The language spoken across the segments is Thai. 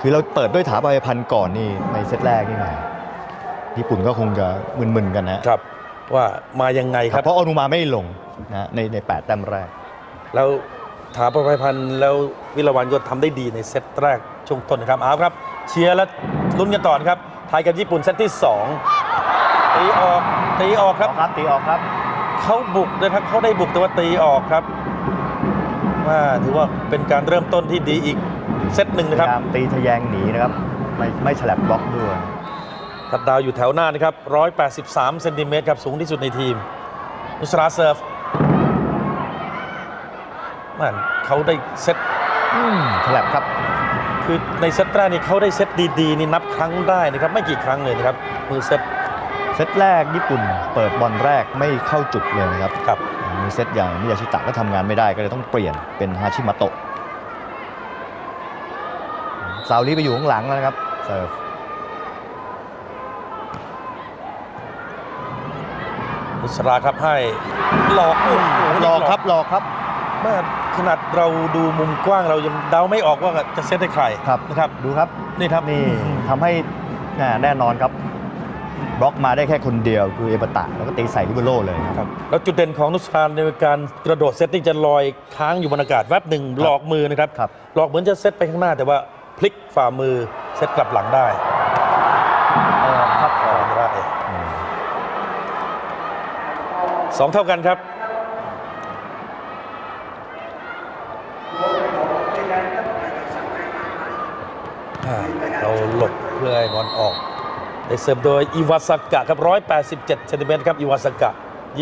คือเราเปิดด้วยถาปายพันธ์ก่อนนี่ในเซตแรกนี่ไงญี่ปุ่นก็คงจะมึนๆกันนะครับ ว่ามายังไงครับ เพราะอนุมาไม่ลงนะในในแปดแต้มแรก แล้วถาประภัยพันธ์แล้ววิลาวันก็ทำได้ดีในเซตแรกช่วงต้นนะครับเอาครับ เชียร์และลุ้นกันต่อนะครับไทยกับญี่ปุ่นเซตที่2ตีออกตีออกครับครับตีออกครับเขาบุกนะครับเขาได้บุกแต่ว่าตีออกครับว่าถือว่าเป็นการเริ่มต้นที่ดีอีก เซตหนึ่งพนะครับยายามตีทะแยงหนีนะครับ ไม่ไม่ฉลับบล็อกด้วยทัดดาวอยู่แถวหน้านะครับ 183 เซนติเมตรครับ สูงที่สุดในทีม นุสราเซิร์ฟมันเขาได้เซตอืมฉลับครับ คือในเซตแรกนี่เขาได้เซตดีๆ นี่นับครั้งได้นะครับ ไม่กี่ครั้งเลยนะครับ มือเซตเซตแรกญี่ปุ่นเปิดบอลแรกไม่เข้าจุดเลยนะครับครับ มีเซตอย่างมิยาชิตะก็ทำงานไม่ได้ก็เลยต้องเปลี่ยนเป็นฮาชิมะโตะ ซาวลีไปอยู่ข้างหลังแล้วนะครับเซิร์ฟนุสราครับให้หลอกโอ้โหหลอกครับหลอกครับแม่ขนาดเราดูมุมกว้างเรายังเดาไม่ออกว่าจะเซตให้ใครครับนะครับดูครับนี่ครับนี่ทำให้แน่แน่นอนครับบล็อกมาได้แค่คนเดียวคือเอเบตะแล้วก็ตีใส่ลิเบโร่เลยครับครับแล้วจุดเด่นของนุสรานในการกระโดดเซตติ้งจะลอยค้างอยู่บนอากาศแวบหนึ่งหลอกมือนะครับครับหลอกเหมือนจะเซตไปข้างหน้าแต่ว่า พลิกฝ่ามือเซตกลับหลังได้เออครับออกไม่ได้อืมสองเท่ากันครับอ่าเราหลบเพื่อให้บอลออกได้เสิร์ฟโดยอิวาสกะครับ 187เซนติเมตรครับ อิวาสกะ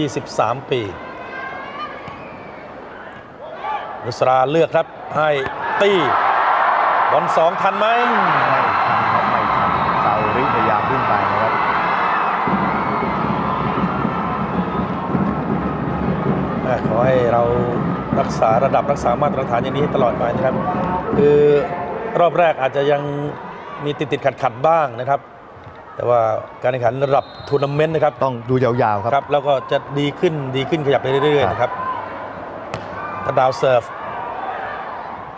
23 ปีนุสราเลือกครับให้ตี บอลสองทันไหมไม่ทันครับไม่ทันซาวริพยายามขึ้นไปนะครับอะขอให้เรารักษาระดับรักษามาตรฐานอย่างนี้ให้ตลอดไปนะครับ คือรอบแรกอาจจะยังมีติดติดขัดขัดๆบ้างนะครับ แต่ว่าการแข่งขันระดับทัวร์นาเมนต์นะครับต้องดูยาวๆครับครับ แล้วก็จะดีขึ้นดีขึ้นขยับไปเรื่อยๆนะครับถ้าดาวเซิร์ฟ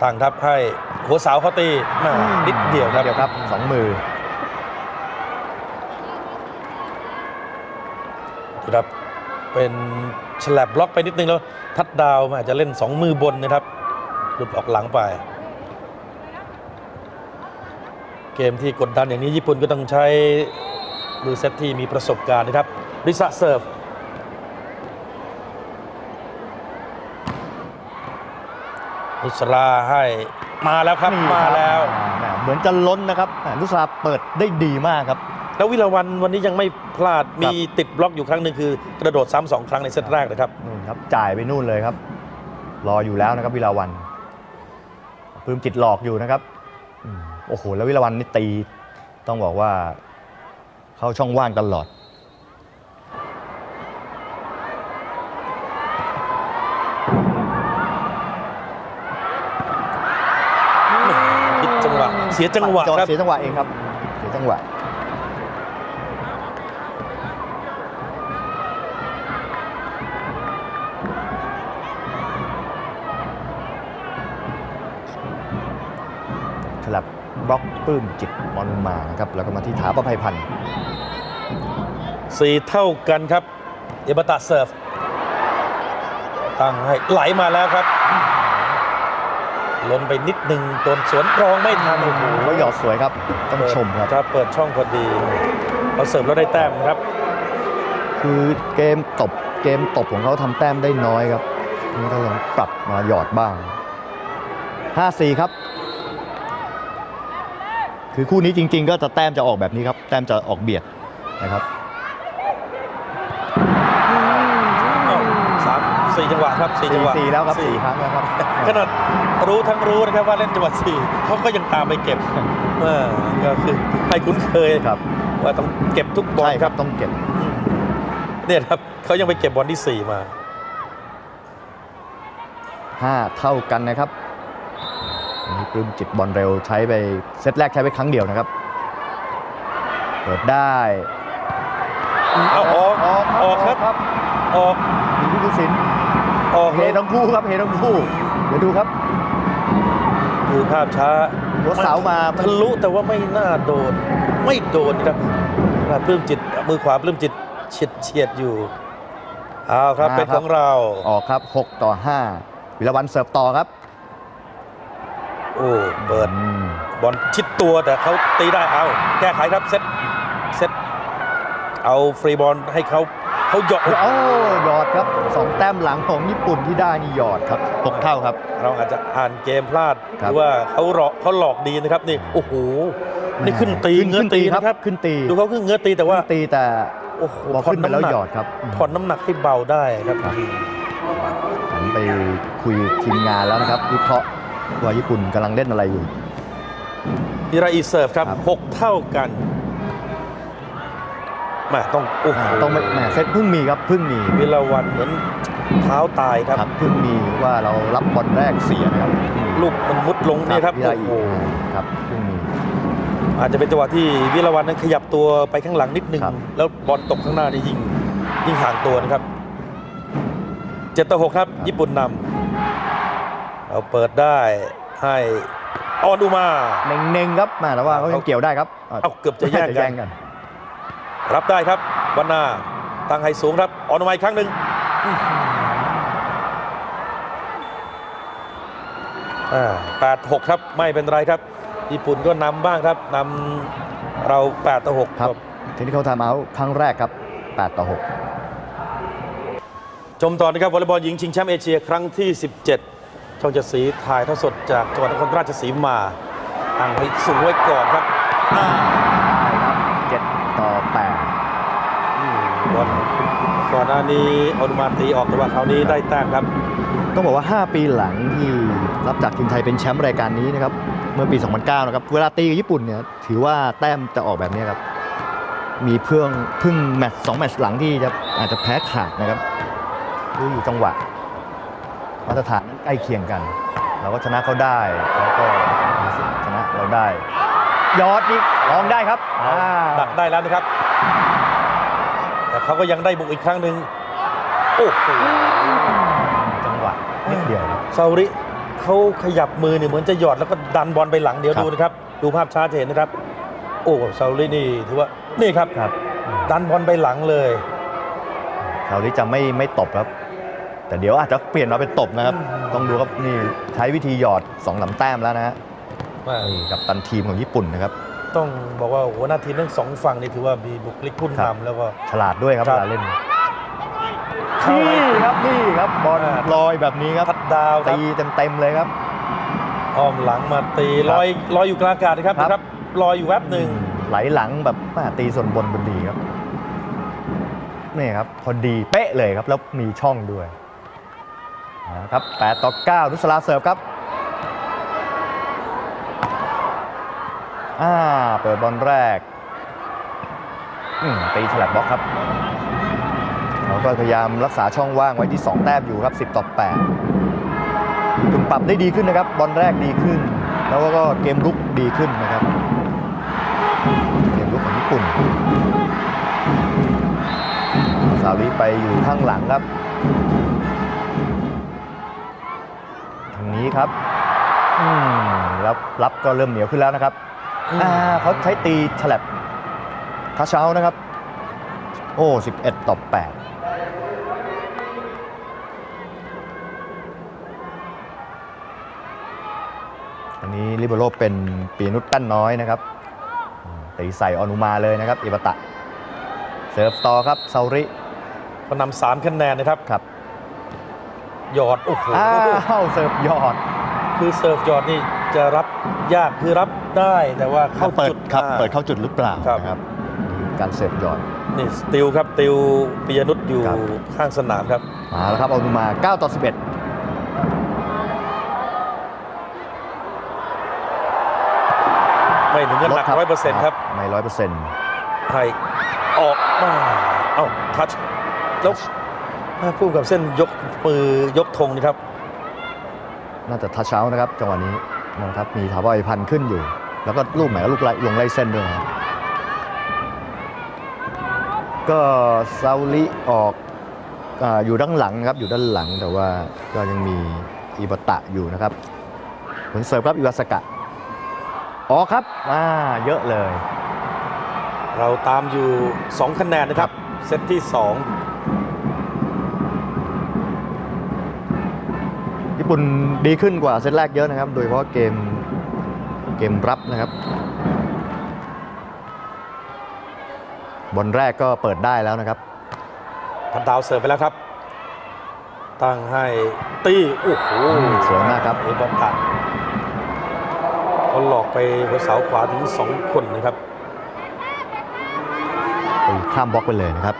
ตั้งทับให้ หัวเสาวเขาตีแม่นิดเดียวครับ เดียวครับสองมือครับเป็นฉลับบล็อกไปนิดนึงแล้ว ทัดดาวมันอาจจะเล่นสองมือบนนะครับ หลุดออกหลังไป เกมที่กดดันอย่างนี้ญี่ปุ่นก็ต้องใช้มือเซตที่มีประสบการณ์นะครับริซะเซิร์ฟ นุสราให้มาแล้วครับนี่มาแล้วอ่าแหม่เหมือนจะล้นนะครับแหม่นุสราเปิดได้ดีมากครับ แล้ววิลาวันวันนี้ยังไม่พลาดมีติดบล็อกอยู่ครั้งหนึ่งคือกระโดดซ้ำสองครั้งในเซตแรกนะครับ นู่นครับจ่ายไปนู่นเลยครับ รออยู่แล้วนะครับวิลาวันปลื้มจิตหลอกอยู่นะครับอืมโอ้โหแล้ววิลาวันนี่ตี ต้องบอกว่า เข้าช่องว่างตลอด ผิดจังหวะ เสียจังหวะจอดครับ เสียจังหวะเองครับ เสียจังหวะฉลับบล็อกปลื้มจิตบอลมานะครับ แล้วก็มาที่ถาประภัยพันธ์สี่เท่ากันครับ เอบาตาเซิร์ฟตั้งให้ไหลมาแล้วครับ ล้นไปนิดหนึ่งโดนสวนรองไม่ทันโอ้โหโอ้ยหยอดสวยครับ ต้องชมครับครับเปิดช่องพอดีเขาเสิร์ฟแล้วได้แต้มครับ คือเกมตบเกมตบของเขาทำแต้มได้น้อยครับนี่ก็ลองปรับมาหยอดบ้าง 5-4 ครับ คือคู่นี้จริง ๆ ก็จะแต้มจะออกแบบนี้ครับ แต้มจะออกเบียดนะครับ สามสี่ จังหวะครับสี่จังหวะ4-4แล้วครับ4ครั้งแล้วครับขนาดรู้ทั้งรู้นะครับว่าเล่นจังหวะสี่เขาก็ยังตามไปเก็บเออก็คือให้คุ้นเคยครับ ว่าต้องเก็บทุกบอลใช่คครัรับบต้องเก็บเนี่ยครับเขายังไปเก็บบอลที่สี่มา 5 เท่ากันนะครับอันนี้ปลื้มจิตบอลเร็วใช้ไปเซตแรกใช้ไปครั้งเดียวนะครับ เปิดได้เอาออกออกออกครับครับ ออกมีผู้ตัดสิน ออกเฮทั้งคู่ครับเฮทั้งคู่ เดี๋ยวดูครับดูภาพช้าหัวเสามาทะลุแต่ว่าไม่น่าโดน ไม่โดนนะครับน่าปลื้มจิตมือขวาปลื้มจิตเฉียดเฉียดอยู่เอาครับมาเป็นครับของเราออกครับ 6 ต่อ 5 วิรวันเสิร์ฟต่อครับ โอ้เปิดอืมบอลชิดตัวแต่เขาตีได้เอา แก้ไขครับเซตเซตเอาฟรีบอลให้เขา เขาหยอดโอ้หยอดครับสองแต้มหลังของญี่ปุ่นที่ได้นี่หยอดครับหกเท่าครับ เราอาจจะอ่านเกมพลาดครัหบรือว่าเขาหลอกเขาหลอกดีนะครับนี่โอ้โหนี่ขึ้นตีขึ้นเงื้อขึ้นตีตีครับนะครับขึ้นตีดูเขาขึ้นเงื้อตีแต่ว่าขึ้นตีแต่โอ้โหพอขึ้นไปแล้วหยอดครับผ่อนน้ำหนักให้เบาได้ครับครับหันไปคุยทีมงานแล้วนะครับวิเคราะห์ว่าญี่ปุ่นกำลังเล่นอะไรอยู่อิราอีเซิร์ฟครับครับหกเท่ากัน แมาต้องโอ้โหอ่าต้องไม่แหมเซตเพิ่งมีครับเพิ่งมีวิลาวันเหมือนเท้าตายครับครับเพิ่งมีว่าเรารับบอลแรกเสียนะครับลูกมันมุดลงนี่ครับวิลาโอ้อีโหครับเพิ่งมีอาจจะเป็นจังหวะที่วิลาวันนั้นขยับตัวไปข้างหลังนิดนึงครับแล้วบอลตกข้างหน้านี่ยิ่งยิ่งห่างตัวนะครับเจ็ดต่อหกครับ ญี่ปุ่นนำเราเปิดได้ให้ออนอุมาเน่งๆครับแหมาแล้วว่าเขายังเกี่ยวได้ครับเอาเกือบจะแย่งกันกัน รับได้ครับวันนาตั้งให้สูงครับออนอุมาอีกครั้งหนึ่งอื้อหืออ่าแปดหกครับไม่เป็นไรครับ ญี่ปุ่นก็นำบ้างครับนำเราแปดต่อหกครับทีนี้เขาทำเอาท์ครั้งแรกครับ8ต่อชมต่อนะครับวอลเลย์บอลหญิงชิงแชมป์เอเชียครั้งที่ 17 ช่องเจ็ดสีถ่ายทอดสดจากจังหวัดนครราชสีมาตั้งให้สูงไว้ก่อนครับอ่า6 7ต่ออืมบอลก่อนหน้านี้อนุมาตีออกแต่ว่าคราวนี้ได้แต้มครับ8ต้องบอกว่า 5 ปีหลังที่รับจากทีมไทยเป็นแชมป์รายการนี้นะครับ เมื่อปี 2009 นะครับ เวลาตีกับญี่ปุ่นเนี่ยถือว่าแต้มจะออกแบบนี้ครับ มีเพื่องพึ่งแมตช์สองแมตช์หลังที่จะอาจจะแพ้ขาดนะครับดูอยู่จังหวะมาตรฐานนั้นใกล้เคียงกัน เราก็ชนะเขาได้แล้วก็มีสิทธิ์ชนะเราได้ ยอดนี่ลองได้ครับอ่าดักได้แล้วนะครับ แต่เขาก็ยังได้บุกอีกครั้งหนึ่งโอ้โหจังหวะนิดเดียวครับซาอุริเขาขยับมือเนี่ยเหมือนจะหยอดแล้วก็ดันบอลไปหลังเดี๋ยวครับ ดูนะครับ ดูภาพช้าจะเห็นนะครับ โอ้ซาอุรินี่ถือว่านี่ครับ ครับดันบอลไปหลังเลย คราวนี้จะไม่ไม่ตบครับ แต่เดี๋ยวอาจจะเปลี่ยนมาเป็นตบนะครับ อืม ต้องดูครับนี่ใช้วิธีหยอดสองลำแต้มแล้วนะฮะว่านี่กับตันทีมของญี่ปุ่นนะครับ ต้องบอกว่าหัวหน้าทีมทั้งสองฝั่งนี่ถือว่ามีบุคลิกผู้ครับ นำแล้วก็ ฉลาดด้วยครับครัเวบ ลาเล่นเข้าไปนี่ครับนี่ครับบอลอ่า ลอยแบบนี้ครับพัดดาวครับตีเต็มๆเลยครับ อ้อมหลังมาตีครับลอยลอยอยู่กลางอากาศนะครับครับ นะครับลอยอยู่แวบหนึ่งไหลหลังแบบแม่ตีส่วนบนบนดีครับนี่ครับพอดีเป๊ะเลยครับแล้วมีช่องด้วยนะครับ8ต่อ9นุสลาเสิร์ฟครับ อ่า เปิดบอลแรกตีฉลับบล็อกครับเราก็พยายามรักษาช่องว่างไว้ที่ 2 แต้มอยู่ครับ 10 ต่อ8คุณปรับได้ดีขึ้นนะครับ บอลแรกดีขึ้น แล้วก็เกมรุกดีขึ้นนะครับ เกมรุกของญี่ปุ่นซาวิไปอยู่ข้างหลังครับทางนี้ครับ อืมแล้วรับก็เริ่มเหนียวขึ้นแล้วนะครับ อ่าเขาใช้ตีฉลับคาเช้านะครับ โอ้ 11 ต่อ 8อันนี้ลิเบโรเป็นปีนุษแป้นน้อยนะครับอืมตีใส่ออนุมาเลยนะครับอิบาตะเสิร์ฟต่อครับเซาริก็นำสามคะแนนนะครับครับหยอด โอ้โหอ้าวเสิร์ฟยอด คือเสิร์ฟหยอดนี่ จะรับยากคือรับได้แต่ว่าเข้าเปิดจุดครับอ่าเปิดเข้าจุดหรือเปล่าครับนะครับนี่การเสิร์ฟยอดนี่สติลครับติวปิยนุชอยู่ครับข้างสนามครับมาแล้วครับออนุมา 9 ต่อ 11ไม่ถึงกับหนักร้อยเปอร์เซ็นต์ครับ ไม่ร้อยเปอร์เซ็นต์ให้ออกมาเอ้าทัชแล้วพูดกับเส้นยกมือยกธงนี่ครับ น่าจะทัชเช้านะครับจังหวะนี้ นะครับมีถาวรพันธ์ขึ้นอยู่ แล้วก็ลูกแหมลูกไล่ลงไล่เส้นด้วยนะครับก็ซาลิออกออยู่ด้านหลังนะครับอยู่ด้านหลังแต่ว่าก็ยังมีอิบตะอยู่นะครับผลเสิร์ฟครับอิวาสกะอ๋อครับอ่าเยอะเลย เราตามอยู่ 2 คะแนนนะครับ เซตที่ญี่ ปุ่นดีขึ้นกว่าเซตแรกเยอะนะครับ โดยเฉพาะเกมเกมรับนะครับบอลแรกก็เปิดได้แล้วนะครับ2พันดาวเสิร์ฟไปแล้วครับ ตั้งให้ตีโอ้โหอืมสวยมากครับไอ้บอลตัดเขาหลอกไปหัวเสาขวาถึง 2 คนนะครับตีข้ามบล็อกไปเลยนะครับ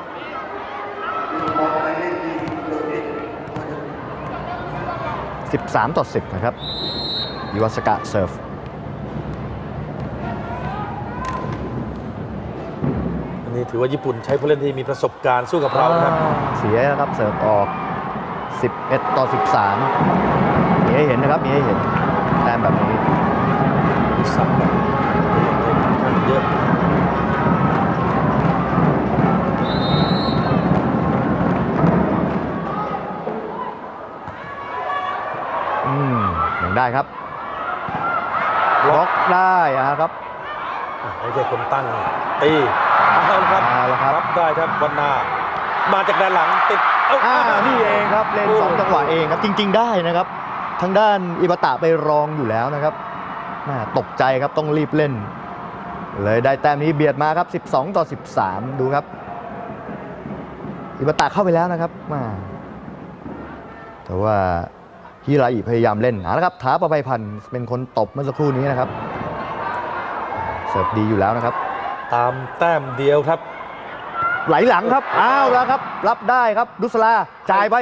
13 ต่อ 10 นะครับยูวาสกะเซิร์ฟอันนี้ถือว่าญี่ปุ่นใช้ผู้เล่นที่มีประสบการณ์สู้กับเราครับเสียนะครับเสิร์ฟออก 11 ต่อ 13 มีให้เห็นนะครับ มีให้เห็นแต้มแบบนี้มีสับครับ ได้ครับบล็อกได้อะครับอะไม่ใช่คนตั้งตีเอาละครับเอาละครับรับได้ครับวันนา มาจากด้านหลังติดเอ้าอ่านี่เองครับเล่นสองจังหวะเองครับจริง ๆ ได้นะครับ ทางด้านอิบาตะไปรองอยู่แล้วนะครับแม่ตกใจครับต้องรีบเล่น เลยได้แต้มนี้เบียดมาครับ 12 ต่อ 13 ดูครับ อิบาตะเข้าไปแล้วนะครับแมาแต่ว่า ฮิราอิพยายามเล่นเอาละครับถาประภัยพันธ์เป็นคนตบเมื่อสักครู่นี้นะครับ เสิร์ฟดีอยู่แล้วนะครับ ตามแต้มเดียวครับ ไหลหลังครับอ้าวแล้วครับ รับได้ครับดุสลาจ่ายไป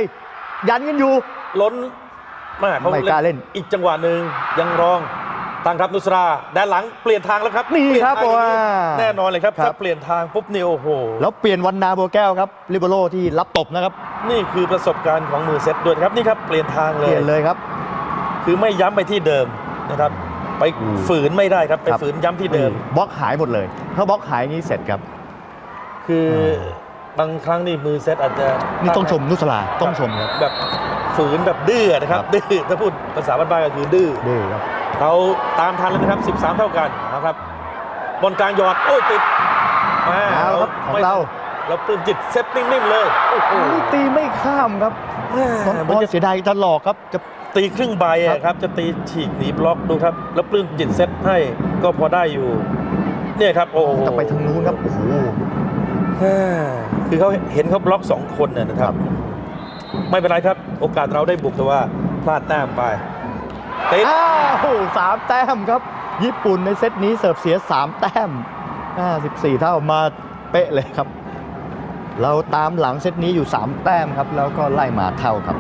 ยันกันอยู่ล้นแม่เขาไม่กล้าเล่น อีกจังหวะหนึ่งยังรอง ตั้งครับนุสราด้านหลังเปลี่ยนทางแล้วครับนี่เปลี่ยครับทางอย่างนี้ว่าแน่นอนเลยครับครับ ถ้าเปลี่ยนทางปุ๊บนี่โอ้โห แล้วเปลี่ยนวันนาบัวแก้วครับลิเบโรที่รับตบนะครับนี่คือประสบการณ์ของมือเซตด้วยนะครับนี่ครับเปลี่ยนทางเลเปย ลี่ยนเลยครับ คือไม่ย้ำไปที่เดิมนะครับ ไปอืมฝืนไม่ได้ครับ ไปครับ ฝืนย้ำที่เดิม บล็อกหายหมดเลย ถ้าบล็อกหายนี้เสร็จครับ คือมบางครั้งนี่มือเซตอาจจะนี่ต้องชมนุสลาต้องชมครับ แบบฝืนแบบดื้อนะครับครับ ดื้อถ้าพูดภาษาบ้านๆก็คือดื้อ ดื้อครับ เขาตามทันแล้วนะครับ 13 เท่ากันนะครับบอลกลางหยอด โอ้ยติดมาเอาครับของเรา เราปลื้มจิตเซตนิ่งๆเลยโอ้โหนี่ตีไม่ข้ามครับแม่น้องมันบอลจะเสียดายจะหลอกครับจะตีครึ่งใบอะครับ จะตีฉีกหนีบล็อกดูครับ แล้วปลื้มจิตเซตให้ก็พอได้อยู่ เนี่ยครับ โอ้โหจะไปทางนู้นครับโอ้โหแม่คือเขาเห็นเขาบล็อกสองคนน่ะนะครับ ไม่เป็นไรครับ โอกาสเราได้บุกแต่ว่าพลาดแต้มไป ติดอ้าวสามแต้มครับ ญี่ปุ่นในเซตนี้เสิร์ฟเสีย 3 แต้ม54 เท่ามาเป๊ะเลยครับ เราตามหลังเซตนี้อยู่ 3 แต้มครับ แล้วก็ไล่มาเท่าครับ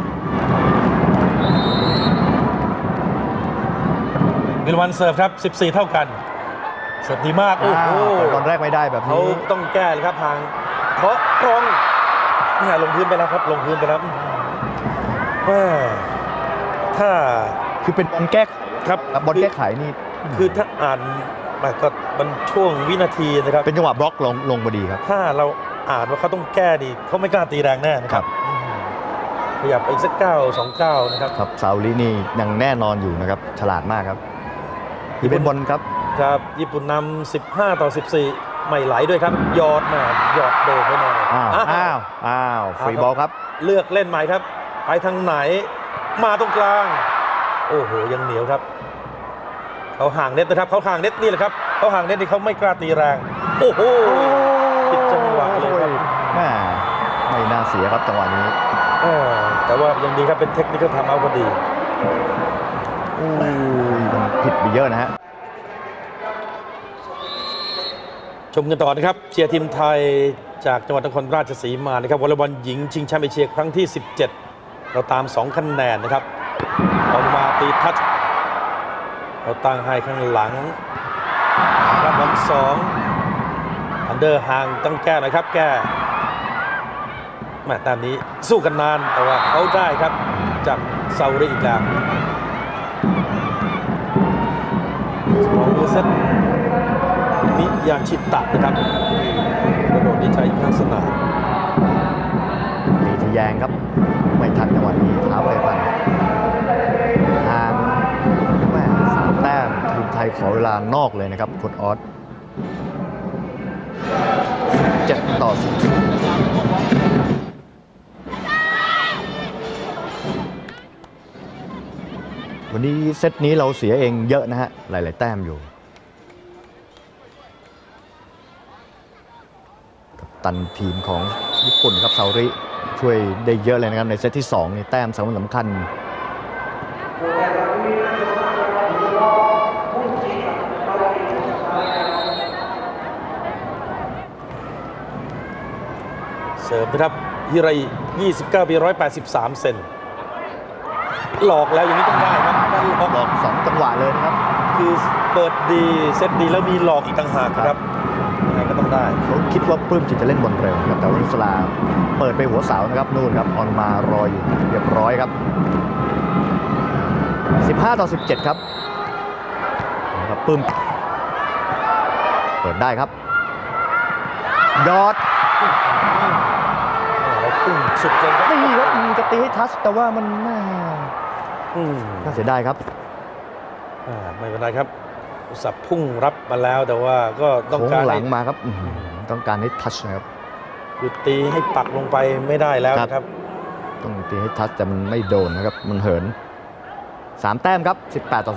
วิลวันเสิร์ฟครับ 14 เท่ากัน เสิร์ฟดีมาก โอ้โหเปิดตอนแรกไม่ได้แบบเขานี้ต้องแก้เลยครับทางเพราะตรงเนี่ยลงพื้นไปแล้วครับ ลงพื้นไปแล้วแม่ถ้า คือเป็นบอลแก้ไขครับบอลแก้ไขนี่คือถ้าอ่านมาก็มันช่วงวินาทีนะครับ เป็นจังหวะบล็อกลงลงพอดีครับ ถ้าเราอ่านว่าเขาต้องแก้ดีเขาไม่กล้าตีแรงแน่นะคครัรับบอืมขยับไปอีกสักเก้าสองเก้านะครับครับซาอุลีนี่ยังแน่นอนอยู่นะครับ ฉลาดมากครับนี่เป็นบอลครับครับญี่ปุ่นนำ15 ต่อ 14 ไม่ไหลด้วยครับ ยอดมาหยอดโดดไปหน่อยอ้าวอ้าวอ้าวอ้าวฟรีบอลครับ เลือกเล่นใหม่ครับ ไปทางไหนมาตรงกลาง โอ้โหยังเหนียวครับเขาห่างเน็ตนะครับเขาห่างเน็ตนี่แหละครับเขาห่างเน็ตนี่เขาไม่กล้าตีแรงโอ้โหผิดจังหวะเลยครับแม่ไม่น่าเสียครับจังหวะนี้เออแต่ว่ายังดีครับเป็นเทคนิคทำเอาพอดีอุ้ยมันผิดไปเยอะนะฮะชมกันต่อนะครับเชียร์ทีมไทยจากจังหวัดนครราชสีมานะครับวอลเลย์บอลหญิงชิงแชมป์เอเชียครั้งที่ 17 เราตาม 2 คะแนนนะครับ เอามาตีทัชเราตั้งให้ข้างหลังครับบอลสองอันเดอร์ห่างต้องแก้น่อยครับแก้แม่ตามนี้สู้กันนานแต่ว่าเขาได้ครับจากซาอุดิอีกแล้วสองมือเซตมิยาชิตะนะครับกระโดดดีใจข้างสนามตีทะแยงครับ ไม่ทันจังหวะนี้เท้าไปพัน ทีมไทยขอเวลานอกเลยนะครับโค้ดออส7ต่อ10วันนี้เซตนี้เราเสียเองเยอะนะฮะ หลาย ๆ แต้มอยู่กัปตันทีมของญี่ปุ่นครับซาริ ช่วยได้เยอะเลยนะครับ ในเซตที่2นี่แต้มสำคัญสำคัญ เสริมนะครับฮิไร29ปี183 เซนหลอกแล้วอย่างนี้ต้องได้ครับการหลอกหลอกสองจังหวะเลยนะครับ คือเปิดดีเซตดีแล้วมีหลอกอีกต่างหากนะครับยังไงก็ต้องได้เขาคิดว่าปลื้มจิตจะเล่นบอลเร็วนะครับแต่วารุสลาเปิดไปหัวเสานะครับนู่นครับออนมารออยู่เรียบร้อยครับ 15 ต่อ 17 ครับนะครับปลื้มเปิดได้ครับยอด เราพุ่งสุดเกินครับนี่ครับมีจะตีให้ทัชแต่ว่ามันแม่อืมน่าเสียดายครับ อ่าไม่เป็นไรครับอุตสับพุ่งรับมาแล้วแต่ว่าก็ต้องโค้งการหลัให้ งมาครับอื้อหือต้องการให้ทัชนะครับ หยุดตีให้ปักลงไปไม่ได้แล้วครับ นะครับ ต้องตีให้ทัชแต่มันไม่โดนนะครับ มันเหินสามแต้มครับ 18 ต่อ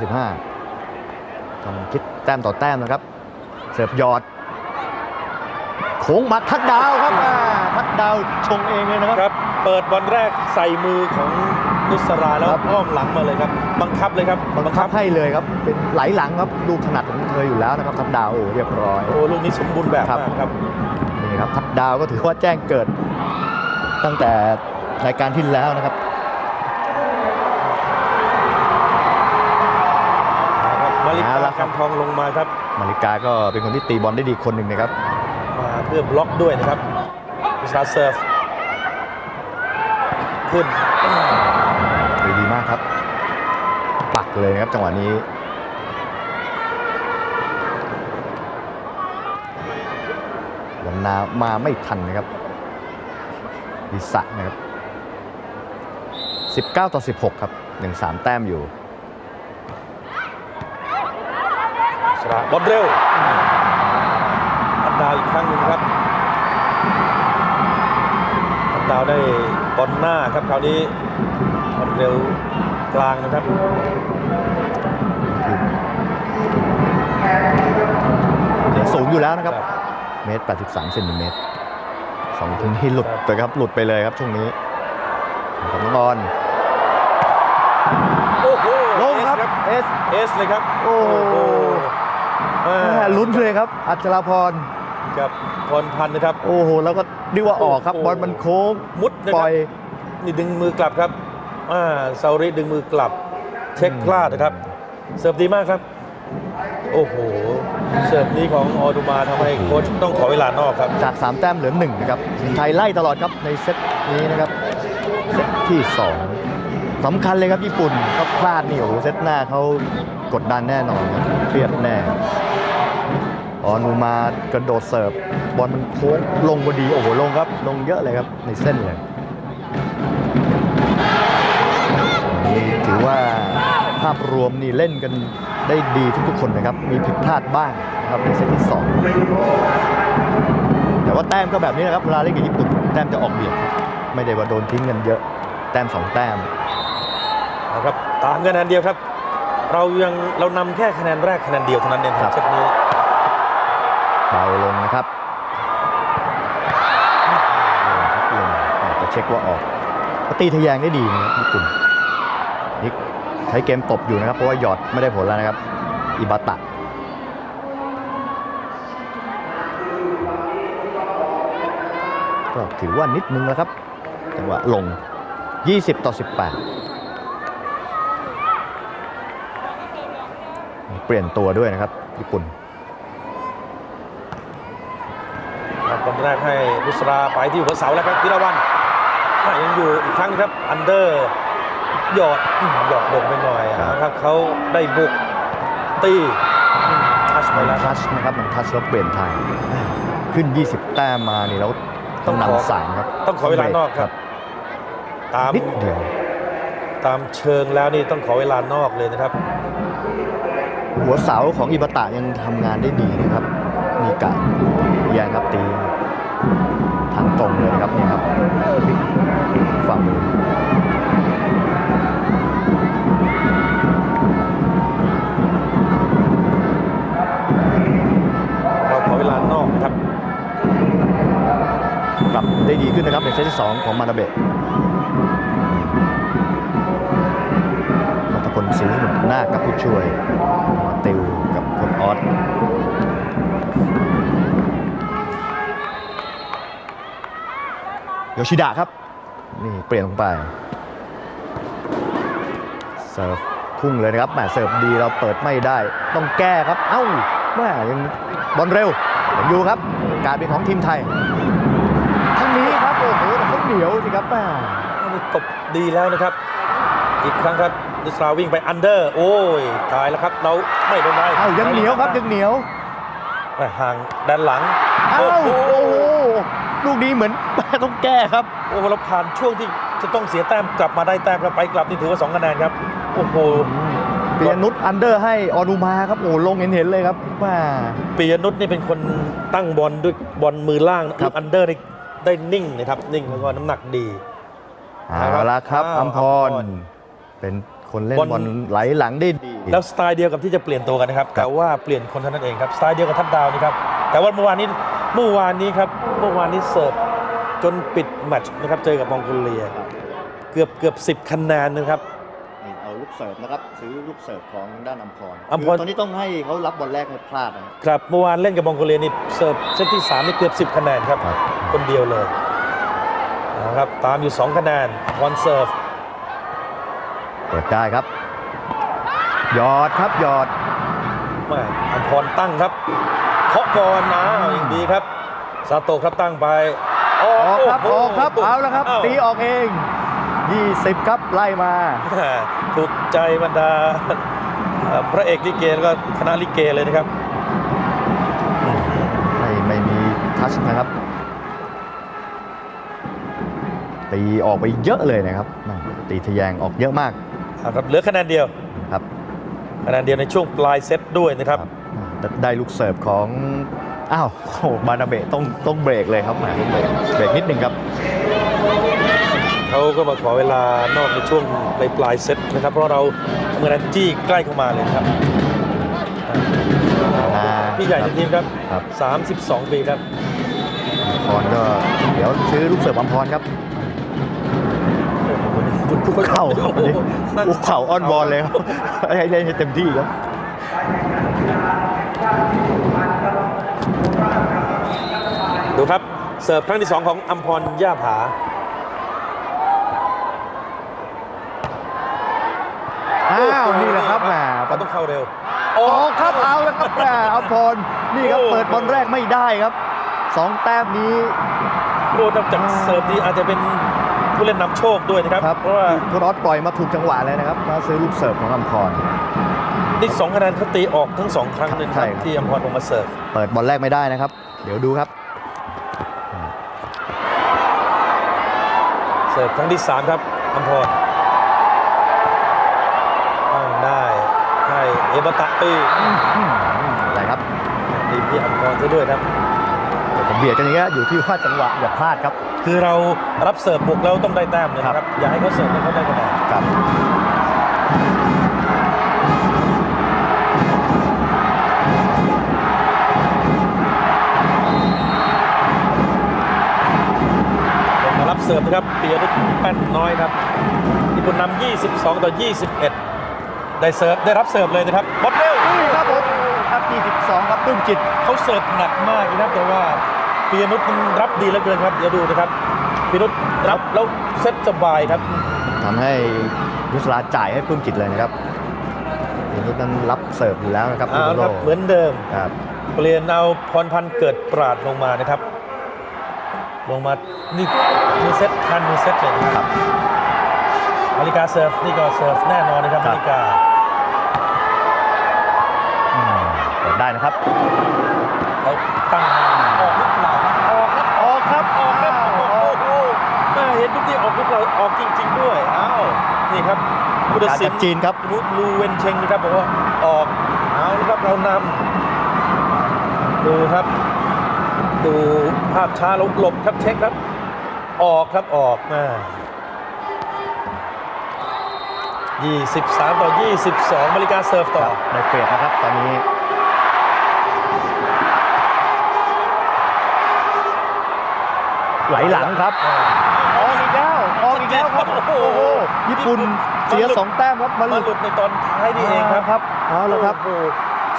15ต้องคิดแต้มต่อแต้มนะครับ เสิร์ฟยอด โค้งมาทัดดาวครับอ่าทัดดาวชงเองเลยนะครับ ครับ เปิดบอลแรกใส่มือของนุสราแล้วครับ อ้อมหลังมาเลยครับ บังคับเลยครับบังคับให้เลยครับ เป็นไหลหลังครับลูกถนัดของเธออยู่แล้วนะครับทัดดาวโอ้เรียบร้อย โอ้ลูกนี้สมบูรณ์แบบครับ มากครับ นี่ครับทัดดาวก็ถือว่าแจ้งเกิด ตั้งแต่รายการที่แล้วนะครับมาริเอากาละครับคำทองลงมาครับมาริกาก็เป็นคนที่ตีบอลได้ดีคนหนึ่งนะครับมาเพื่อบล็อกด้วยนะครับวิชาเซิร์ฟขึ้นดีดีมากครับ ปักเลยนะครับจังหวะนี้วันนามาไม่ทันนะครับดิสะนะครับ 19 ต่อ 16 ครับ 1-3 แต้มอยู่ชนะบอลเร็ว อัดดาวอีกครั้งหนึ่งครับอัดดาวได้บอลหน้าครับคราวนี้บอลเร็วกลางนะครับยังสูงอยู่แล้วนะครับ เมตร 83เซนติเมตรสองทีที่หลุดไปครับหลุดไปเลยครับช่วงนี้ของน้องบอลโอ้โหลงครับเอสเอสเลยครับ โอ้โหแม่แม่ลุ้นเลยครับ อัชราพร กับพรพันธ์นะครับ โอ้โห แล้วก็ดีกว่าออกครับโอ้โหบอลมันโค้งมุดนะปคล่รัอบยนี่ดึงมือกลับครับอ่าซาอุริดึงมือกลับ เช็คพลาดนะครับ เสิร์ฟดีมากครับ โอ้โห เสิร์ฟนี้ของออดูมาทำให้โค้ชต้องขอเวลานอกครับ จาก 3 แต้มเหลือ1นะครับทีมไทยไล่ตลอดครับในเซตนี้นะครับ เซตที่ 2สำคัญเลยครับญี่ปุ่นก็พลาดนี่โอ้โหเซตหน้าเขากดดันแน่นอนครับเครียดแน่ ออนูมากระโดดเสิร์ฟบอลมันโค้งลงพอดีโอ้โหลงครับ ลงเยอะเลยครับในเส้นเลยนี่ถือว่าภาพรวมนี่เล่นกันได้ดีทุกๆคนนะครับ มีผิดพลาดบ้างนะครับในเซตที่สองแต่ว่าแต้มก็แบบนี้นะครับเวลาเล่นกับญี่ปุ่นแต้มจะออกเบียดครับไม่ได้ว่าโดนทิ้งกันเยอะ แต้มสองแต้มนะครับตามคะแนนเดียวครับ เรายังเรานำแค่คะแนนแรกคะแนนเดียวเท่านั้นเองคครัรับบเซตนี้ เบาลงนะครับจะเช็คว่าออกตีทะแยงได้ดีนะครับญี่ปุ่นนี่ใช้เกมตบอยู่นะครับ เพราะว่าหยอดไม่ได้ผลแล้วนะครับ อิบาตะก็ถือว่านิดนึงแล้วครับ จังหวะลง 20 ต่อ 18 เปลี่ยนตัวด้วยนะครับ ญี่ปุ่น ครับบอลแร กให้นุสราไปที่หัวเสาแล้วครับพิรวันอะยังอยู่อีกครั้งนะครับอันเดอร์หยอดอืมหยอดลงไปหน่อยครับครับเขาได้บุกตีอืมทัชไปมันแล้วคทัรับชนะครับมันทัชแล้วเปลี่ยนทางขึ้น 20 แต้มมานี่แล้วต้องต้องขอนำสามครับ ต้องขอเวลานอกครับ ตามนิดเดียวตามเชิงแล้วนี่ต้องขอเวลานอกเลยนะครับ หัวเสาของอิบาตะยังทำงานได้ดีนะครับ มีกะยังครับตี ทางตรงเลยครับนี่ครับฝั่งมือเราขอเวลานอกนะครับปรับได้ดีขึ้นนะครับในเซตที่2ของมานาเบะรัตพลศรีหนุนนากับผู้ช่วยมาติวกับคนออส โยชิดะครับ นี่เปลี่ยนลงไป เสิร์ฟพุ่งเลยนะครับแหมเสิร์ฟดีเราเปิดไม่ได้ ต้องแก้ครับ เอ้าแม่ยังบอลเร็วยังอยู่ครับ การเป็นของทีมไทยทั้งนี้ครับโอ้โหแต่เขาเหนียวสิครับแม่นี่ตบดีแล้วนะครับ อีกครั้งครับดิสราวิ่งไปอันเดอร์ โอ้ยตายแล้วครับ เราไม่เป็นไรเอ้ายังเหนียวครับยังเหนียวแต่ห่างด้านหลัง เอ้าโอ้โอ้โหโหลูกนี้เหมือน ต้องแก้ครับ โอ้โหเราผ่านช่วงที่จะต้องเสียแต้มกลับมาได้แต้มครับไปกลับนี่ถือว่า2คะแนนครับโอ้โหปียนุชอันเดอร์ให้ออนุมาครับโอ้โหลงเห็นเห็นๆเลยครับแม่ปียนุชนี่เป็นคนตั้งบอลด้วยบอลมือล่างครัลูบกอันเดอร์ได้ได้นิ่งนะครับนิ่งแล้วก็น้ำหนักดีเอาละครับอ้าวอัมพรอัมพร เป็นคนเล่นบอลบอลไหลหลังได้ดีแล้วสไตล์เดียวกับที่จะเปลี่ยนตัวกันนะครับ แต่ว่าเปลี่ยนคนเท่านั้นเองครับสไตล์เดียวกับทัพดาวนี่ครับแต่ว่าเมื่อวานนี้เมื่อวานนี้ครับเมื่อวานนี้เสิร์ฟ จนปิดแมตช์นะครับ เจอกับมองโกเลีย เกือบเกือบสิบคะแนนนะครับ นี่เอาลูกเสิร์ฟนะครับซื้อลูกเสิร์ฟของด้านอัมพรอัมพร คือตอนนี้ต้องให้เขารับบอลแรกให้พลาดนะครับครับเมื่อวานเล่นกับมองโกเลียนี่เสิร์ฟเซตที่3นี่เกือบ10คะแนนครับ ครับคนเดียวเลยนะครับตามอยู่2คะแนนวอนเซิร์ฟเปิดได้ครับ หยอดครับหยอดแม่อัมพรตั้งครับเคาะก่อนนะอย่างดีครับซาโตะครับตั้งไป อออกครับโโหออกครับเอาแล้วครับอ้าวตีออกเอง 20 ครับไล่มาแม่ถูกใจบรรดาเอ่อพระเอกลิเกแล้วก็คณะลิเกเลยนะครับ ไม่ไม่มีทัชนะครับ ตีออกไปเยอะเลยนะครับแม่ตีทะแยงออกเยอะมากอ่าครับเหลือคะแนนเดียวครับคะแนนเดียวในช่วงปลายเซตด้วยนะครับ ได้ได้ลูกเสิร์ฟของ อ้าวโอ้โหบานาเบะต้องต้องเบรกเลยครับแหมต้องเบรกเบรกนิดนึงครับ เขาก็มาขอเวลานอกในช่วงปลายปลายเซตนะครับ เพราะเราเมื่อนั้นจี้ใกล้เข้ามาเลยนะครับอ่าพี่ใหญ่ในทีมครับครับ 32 ปีครับพรก็เดี๋ยวซื้อลูกเสิร์ฟอัมพรครับคุกเข่าครับวันนี้คุกเข่าอ้อนบอลเลยครับให้เล่นให้เต็มที่ครับ ดูครับ เสิร์ฟครั้งที่ 2 ของอัมพรย่าผา อ้าวนี่แหละครับแหมก็ต้องเข้าเร็วออกครับเอาแล้วครับแหมอัมพรนี่ครับโอ้ เปิดบอลแรกไม่ได้ครับสองแต้มนี้ โอ้นอกจากเสิร์ฟดีอาจจะเป็นผู้เล่นนำโชคด้วยนะครับ ครับ เพราะว่าคุณออสปล่อยมาถูกจังหวะเลยนะครับมาซื้อลูกเสิร์ฟของอัมพร นี่สองคะแนนเขาตีออกทั้งสองครั้งเลยนะคใช่รับครับ ที่อัมพรลงมาเสิร์ฟ เปิดบอลแรกไม่ได้นะครับ เดี๋ยวดูครับ เสิร์ฟครั้งที่ 3 ครับอัมพรตั้งได้ให้เอบาตะตีอะไรครับตีพี่อัมพรซะด้วยครับจะเบียดกันอย่างเงี้ยอยู่ที่ว่าจังหวะอย่าพลาดครับ คือเรารับเสิร์ฟบุกแล้วต้องได้แต้มเลยนะคครัรับบอย่าให้เขาเสิร์ฟแล้วเขาได้คะแนนครับ ครับเปียนุชแป้นน้อยครับญี่ปุ่นนำ22 ต่อ 21 ได้เสิร์ฟได้รับเสิร์ฟเลยนะครับบอลเร็วนี่ครับผมครับ22ครับปลื้มจิตเขาเสิร์ฟหนักมากนะครับแต่ว่าเปียนุชมันรับดีเหลือเกินครับเดี๋ยวดูนะครับเปียนุชรับแล้วเซตสบายครับทำให้ยุสลาจ่ายให้ปลื้มจิตเลยนะครับเห็นทุกนั้นรับเสิร์ฟอยู่แล้วนะครับเอาอุละโรครับเหมือนเดิมครับเปลี่ยนเอาพรพันธ์เกิดปราดลงมานะครับ ลงมา นี่มีเซตทันมีเซตเลยนะคครัรับบนาฬิกาเซิร์ฟ นี่ก็เซิร์ฟแน่นอนนะครับครับนาฬิกาอืมเปิดได้นะครับเขาตั้งห่างออกหรือเปล่าครับออกครับ ออกครับ ออกครับ โอ้โหแม่เห็นทุกที่ออกหรือเปล่าออกจริง ๆ ด้วย อ้าว นี่ครับผู้ตัดการสิจานกจีนครับลูลูเวนเชงนะครับบอกว่าออกอเอาละครับเรานำดูครับ ดูภาพช้าแล้วหลบครับเช็คครับ ออกครับออกมา23 ต่อ 22มาริกาเซิร์ฟต่อได้เปรียบนะครับตอนนี้ไหลหลังครับอ่าออกอีกแล้ว ออกอีกแล้วครับโอ้โหโอ้โห ญี่ปุ่นเสียสองแต้มครับมามาหหลุลุดดในตอนท้ายนี่เองครับครับเอาละครับโอ้โห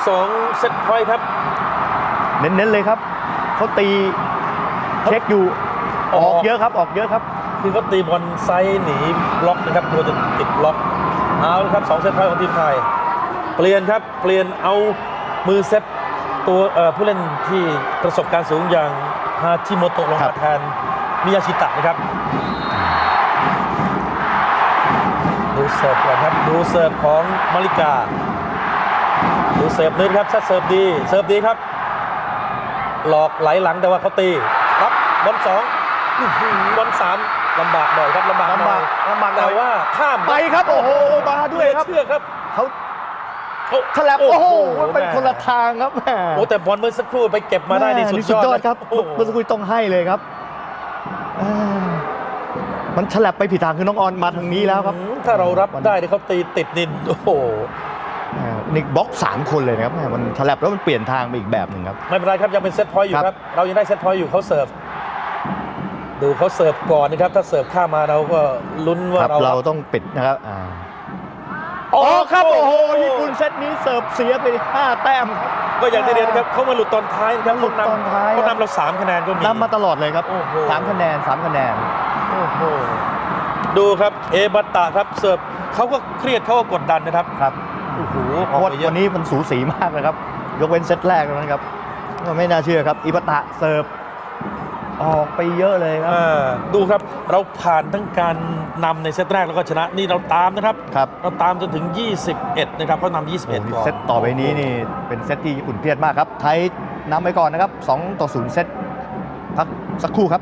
สองเซตพอยต์ครับ เน้นๆเลยครับ เขาตีเช็คอยู่อออกอกเยอะครับออกเยอะครับคือเขาตีบอลไซด์หนีบล็อกนะครับตัวจะติดบล็อกเอาละครับสองเซตพอยต์ของทีมไทย เปลี่ยนครับเปลี่ยนเอามือเซตตัวเอ่อผู้เล่นที่ประสบการณ์สูงอย่างฮาชิโมโตะลงครัมาบแทนมิยาชิตะนะครับดูเสิร์ฟก่อนครับดูเสิร์ฟของมาริกา ดูเสิร์ฟนี้ครับถ้าเสิร์ฟดีเสิร์ฟดีครับ หลอกไหลหลังแต่ว่าเขาตีรับบอลสองอื้อหือบอลสามลำบากหน่อยครับลำบากหลำน่บาอกยลำบากหน่แต่อยว่าข้ามไปครับ โอ้โหมาด้วยครับเหลือเชื่อครับเขาเขาฉลับโอ้โหเป็นแม่คนละทางครับแหมโอ้แต่บอลเมื่อสักครู่ไปเก็บมาได้นี่แสุดสุดยยออดดครับโอ้โหเมื่อสักครู่ต้องให้เลยครับอ่ามันฉลับไปผิดทางคือน้องออนมาทางนี้แล้วครับอืมถ้าเรารับได้เนี่ยเขาตีติดนินโอ้โห อ่านี่บล็อกสามคนเลยนะครับแหมมันฉลับแล้วมันเปลี่ยนทางไปอีกแบบหนึ่งครับ ไม่เป็นไรครับ ยังเป็นเซตพอยต์อยู่ครับครับ เรายังได้เซตพอยต์อยู่เขาเสิร์ฟ ดูเขาเสิร์ฟก่อนนะครับ ถ้าเสิร์ฟข้ามมาเราก็ลุ้นว่าครับเรา เราต้องปิดนะครับอ่าออ๋ออกครับโอ้โหญี่ปุ่นเซตนี้เสิร์ฟเสียไปห้าแต้มครับก็อย่างที่เรียนนะครับเขามาหลุดตอนท้ายนะครับหลุดตอนท้าย เขาครับนำเราสามคะแนนก็มี นำมาตลอดเลยครับโอ้โห สามคะแนนสามคะแนน โอ้โหดูครับเอบัตตะครับเสิร์ฟเขาก็เครียดเขาก็กดดันนะครับ ครับ โอ้โหเพออกราะว่าไปเยอะวันนี้มันสูสีมากนะครับ ยกเว้นเซตแรกเท่านั้นครับไม่น่าเชื่อครับ อิปตะเสิร์ฟออกไปเยอะเลยครับอ่าดูครับเราผ่านทั้งการนำในเซตแรกแล้วก็ชนะนี่เราตามนะครับครับ เราตามจนถึง 21 นะครับเขานำโอ้โห21นี่ก่อนเซตต่อไปนี้นี่เป็นเซตที่ญี่ปุ่นเครียดมากครับ ไทยนำไปก่อนนะครับ 2 ต่อ 0 เซตพักสักครู่ครับ